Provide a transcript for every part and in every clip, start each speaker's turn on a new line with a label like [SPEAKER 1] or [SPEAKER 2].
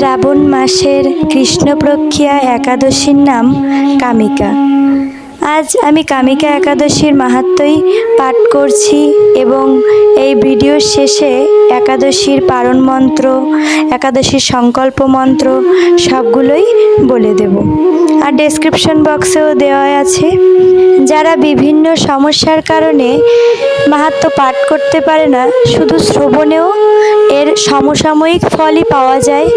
[SPEAKER 1] শ্রাবণ মাসের কৃষ্ণপ্রক্ষিয়া একাদশীর নাম কামিকা। আজ আমি কামিকা একাদশীর মাহাত্মই পাঠ করছি এবং এই ভিডিওর শেষে একাদশীর পারণ মন্ত্র, একাদশীর সংকল্প মন্ত্র সবগুলোই বলে দেব। আর ডেসক্রিপশন বক্সেও দেওয়া আছে। যারা বিভিন্ন সমস্যার কারণে মাহাত্ম পাঠ করতে পারে না, শুধু শ্রবণেও এর সমসাময়িক ফলই পাওয়া যায়।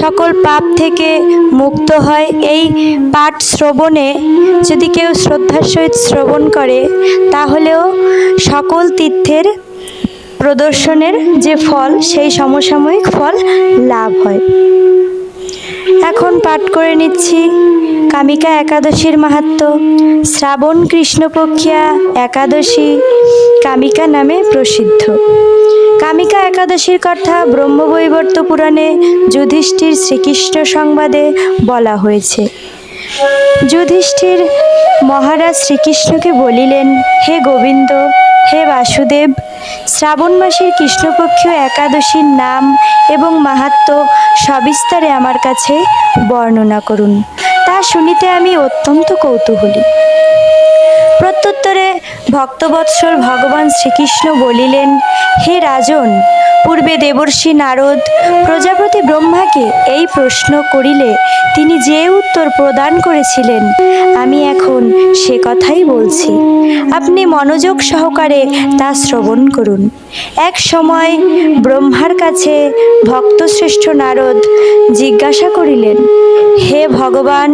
[SPEAKER 1] সকল পাপ থেকে মুক্ত হয় এই পাঠ শ্রবণে। যদি কেউ শ্রদ্ধার সহিত শ্রবণ করে, তাহলেও সকল তীর্থের প্রদর্শনের যে ফল, সেই সমসাময়িক ফল লাভ হয়। এখন পাঠ করে নিচ্ছি। কামিকা একাদশীর মাহাত্ম, শ্রাবণ কৃষ্ণপক্ষিয়া একাদশী, কামিকা নামে প্রসিদ্ধ। কামিকা একাদশীর কথা ব্রহ্মবৈবর্ত পুরাণে যুধিষ্ঠির শ্রীকৃষ্ণ সংবাদে বলা হয়েছে। যুধিষ্ঠির মহারাজ শ্রীকৃষ্ণকে বলিলেন, হে গোবিন্দ বাসুদেব। শ্রাবণ মাসের কৃষ্ণপক্ষীয় একাদশীর নাম এবং মাহাত্ম সবিস্তারে আমার কাছে বর্ণনা করুন। তা শুনিতে আমি অত্যন্ত কৌতূহলী। প্রত্যুত্তরে ভক্তবৎসল ভগবান শ্রীকৃষ্ণ বলিলেন, হে রাজন, পূর্বে দেবর্ষি নারদ প্রজাপতি ব্রহ্মাকে এই প্রশ্ন করিলে তিনি যে উত্তর প্রদান করেছিলেন। আমি এখন সে কথাই বলছি। আপনি মনোযোগ সহকারে তা শ্রবণ করুন। এক সময় ব্রহ্মার কাছে ভক্তশ্রেষ্ঠ নারদ জিজ্ঞাসা করিলেন, হে ভগবান,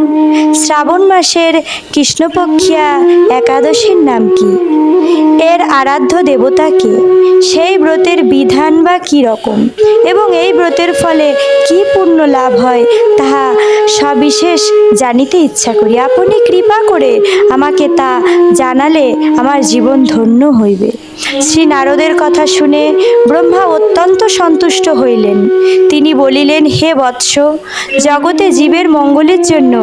[SPEAKER 1] শ্রাবণ মাসের কৃষ্ণপক্ষিয়া একাদশীর নাম কি? এর আরাধ্য দেবতা কে? সেই ব্রতের বিধান বা কী রকম? এবং এই ব্রতের ফলে কি পুণ্য লাভ হয় তাহা সবিশেষ জানিতে ইচ্ছা করি। আপনি কৃপা করে আমাকে তা জানালে আমার জীবন ধন্য হইবে। শ্রী নারদের কথা শুনে ব্রহ্মা অত্যন্ত সন্তুষ্ট হইলেন। তিনি বলিলেন, হে বৎস, জগতে জীবের মঙ্গলের জন্য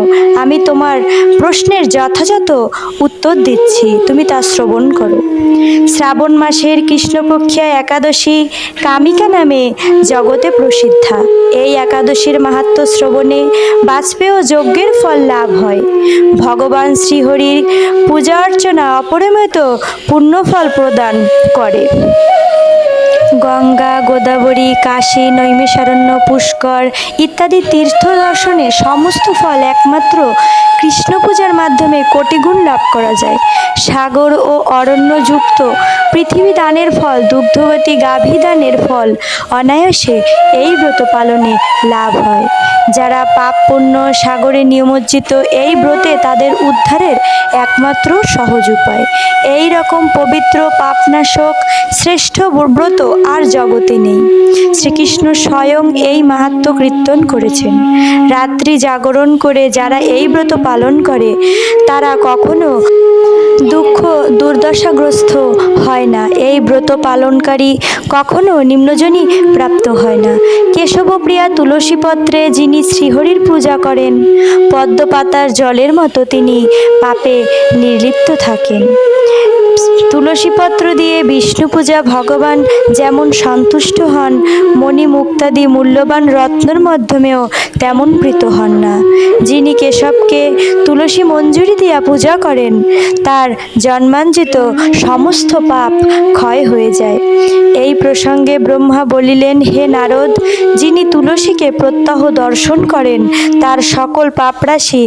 [SPEAKER 1] আমি তোমার প্রশ্নের যথাযথ উত্তর দিচ্ছি, তুমি তা শ্রবণ করো। শ্রাবণ মাসের কৃষ্ণপক্ষিয়া একাদশী কামিকা নামে জগতে প্রসিদ্ধা। এই একাদশীর মাহাত্ম শ্রবণে বাজপেয় যজ্ঞের ফল লাভ হয়। ভগবান শ্রীহরির পূজা অর্চনা অপরিমিত পুণ্যফল প্রদান করে। গঙ্গা, গোদাবরী, কাশী, নৈমিষারণ্য, পুষ্কর ইত্যাদি তীর্থ দর্শনে সমস্ত ফল একমাত্র কৃষ্ণ পূজার মাধ্যমে কোটিগুণ লাভ করা যায়। সাগর ও অরণ্যযুক্ত পৃথিবী দানের ফল, দুগ্ধবতী গাভী দানের ফল অনায়াসে এই ব্রত পালনে লাভ হয়। যারা পাপ পুণ্য সাগরে নিয়মজ্জিত এই ব্রতে তাদের উদ্ধারের একমাত্র সহজ উপায়। এই রকম পবিত্র পাপনাশক শ্রেষ্ঠ ব্রত আর জগতে নেই। শ্রীকৃষ্ণ স্বয়ং এই মাহাত্ম কীর্তন করেছেন। রাত্রি জাগরণ করে যারা এই ব্রত পালন করে, তারা কখনো দুঃখ দুর্দশাগ্রস্ত হয় না। এই ব্রত পালনকারী কখনো নিম্নজনই প্রাপ্ত হয় না। কেশবপ্রিয়া তুলসীপত্রে যিনি শ্রীহরির পূজা করেন। পদ্মপাতার জলের মতো তিনি পাপে নির্লিপ্ত থাকেন। তুলসীপত্র দিয়ে বিষ্ণু পূজা ভগবান যেমন সন্তুষ্ট হন, মণি মুক্তাদি মূল্যবান রত্নর মাধ্যমেও তেমন প্রীত হন না। যিনি কেশবকে তুলসী মঞ্জুরি দিয়া পূজা করেন, তার জন্মাঞ্জিত সমস্ত পাপ ক্ষয় হয়ে যায়। এই প্রসঙ্গে ব্রহ্মা বলিলেন, হে নারদ, যিনি তুলসীকে প্রত্যাহ দর্শন করেন, তার সকল পাপরাশি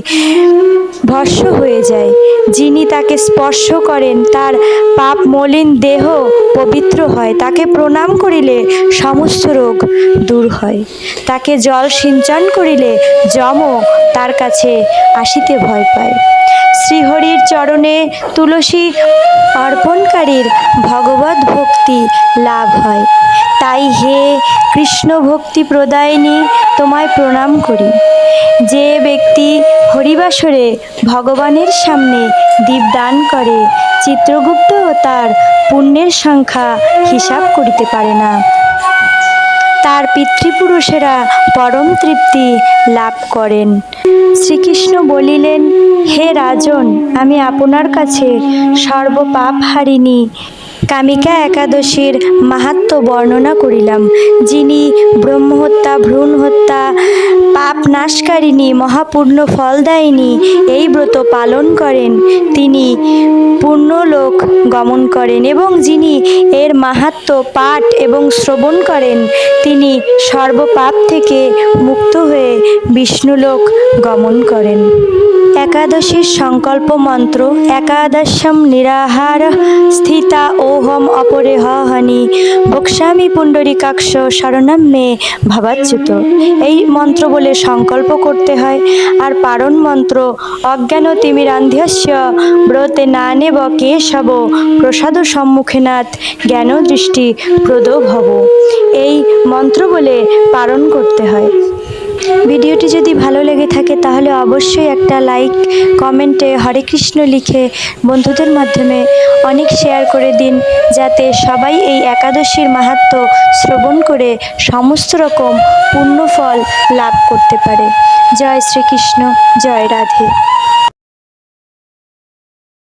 [SPEAKER 1] ভস্য হয়ে যায়। যিনি তাকে স্পর্শ করেন, তার পাপ মলিন দেহ পবিত্র হয়। তাকে প্রণাম করিলে সমস্ত রোগ দূর হয়। তাকে জল সিঞ্চন করিলে যমও তার কাছে আসিতে ভয় পায়। শ্রীহরির চরণে তুলসী অর্পণকারীর ভগবত ভক্তি লাভ হয়। তাই হে কৃষ্ণ ভক্তি প্রদায়িনী, তোমায় প্রণাম করি। যে ব্যক্তি হরিবাসরে ভগবানের সামনে দীপদান করে চিত্রগুপ্ত ও তার পুণ্যের সংখ্যা হিসাব করিতে পারে না। তার পিতৃপুরুষেরা পরম তৃপ্তি লাভ করেন। শ্রীকৃষ্ণ বলিলেন, হে রাজন, আমি আপনার কাছে সর্বপাপ হারিনি কামিকা একাদশীর মাহাত্ম্য বর্ণনা করিলাম, যিনি ব্রহ্মহত্যা ভ্রূণ হত্যা পাপ নাশকারিণী মহাপূর্ণ ফলদায়িনী, এই ব্রত পালন করেন, তিনি পূর্ণলোক গমন করেন এবং যিনি এর মাহাত্ম্য পাঠ এবং শ্রবণ করেন, তিনি সর্বপাপ থেকে মুক্ত হয়ে বিষ্ণুলোক গমন করেন। একাদশীর সংকল্প মন্ত্র একাদশম নিরাহার স্থিতা ওহম অপরে হানি বক্সামি পুণ্ডরিকাক্ষ শরণম মে ভাবাচ্যুত এই মন্ত্র বলে সংকল্প করতে হয়। আর পারণ মন্ত্র, অজ্ঞান তিমিরান্ধ্যস্য, ব্রতে না নেব কেশব, প্রসাদ সম্মুখেনাথ জ্ঞান দৃষ্টি প্রদ ভব এই মন্ত্র বলে পালন করতে হয়। ভিডিওটি যদি ভালো লেগে থাকে, তাহলে অবশ্যই একটা লাইক, কমেন্টে হরে কৃষ্ণ লিখে বন্ধুদের মাধ্যমে অনেক শেয়ার করে দিন, যাতে সবাই এই একাদশীর মাহাত্ম শ্রবণ করে সমস্ত রকম পুণ্যফল লাভ করতে পারে। জয় শ্রীকৃষ্ণ, জয় রাধে।